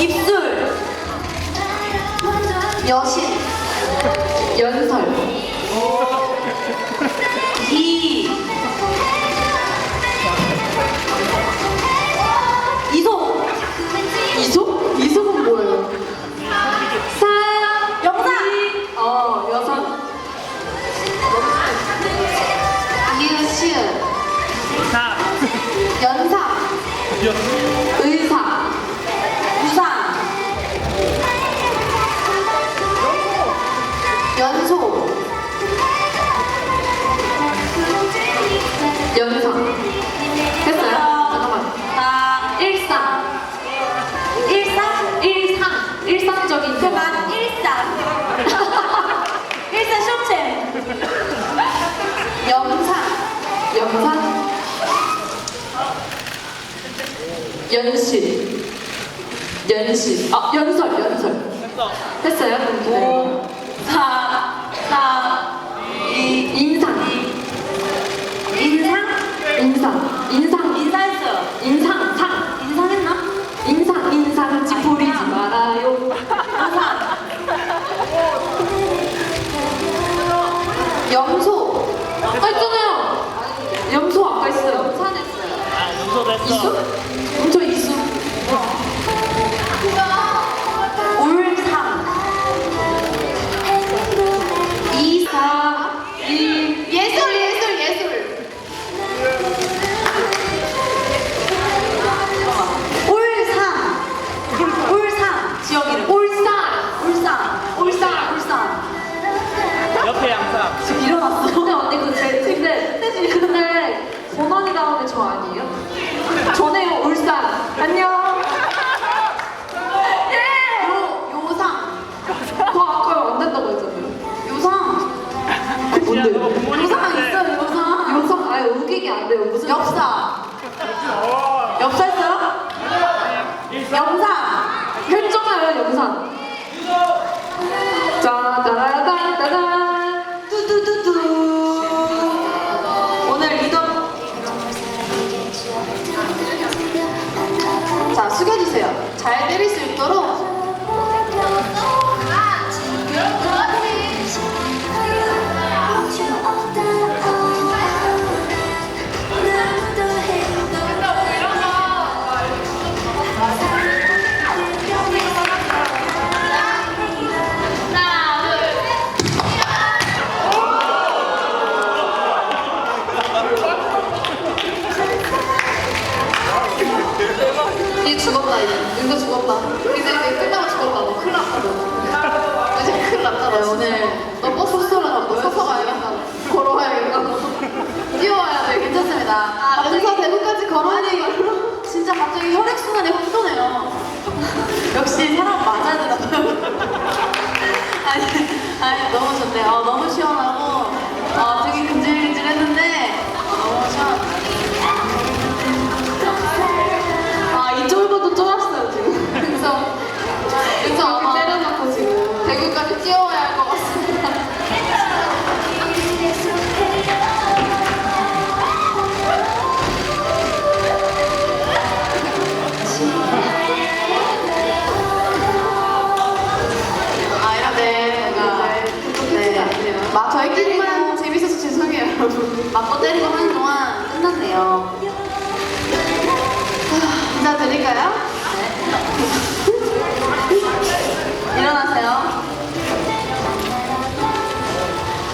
입술. 여신. 연설. 이. 이소 이소? 이소는 뭐예요? 사 영상. 어 여성. 이으시은 사. 연상. 의 연상. 됐어요? 잠깐만. 나 일상. 일상? 일상. 일상적인 그만. 일상. 일상 쇼체. 영상. 영상? 연신 연신 아 연설 연설? 5 4 3 2 인상 인상 인상 인 저 아니에요? 전에요 울산. 안녕. 예. 요 요상. 그거 아까 안 된다고 했잖아요. 요상. 그너 뭔데? 요상. 있어요 요상. 요상 아예 우기기 안 돼요. 무슨. 엽사 자 숙여주세요. 잘 때릴 수 있도록 죽었다 이제. 죽었다. 이제 이제 끝나고 죽었다. 너 큰일 났다 너. 이제 큰일 났다 너. 오늘 아, 막 저희끼리만 재밌어서 죄송해요 여러분 맞고 때리고 하는 동안 끝났네요 아, 인사드릴까요?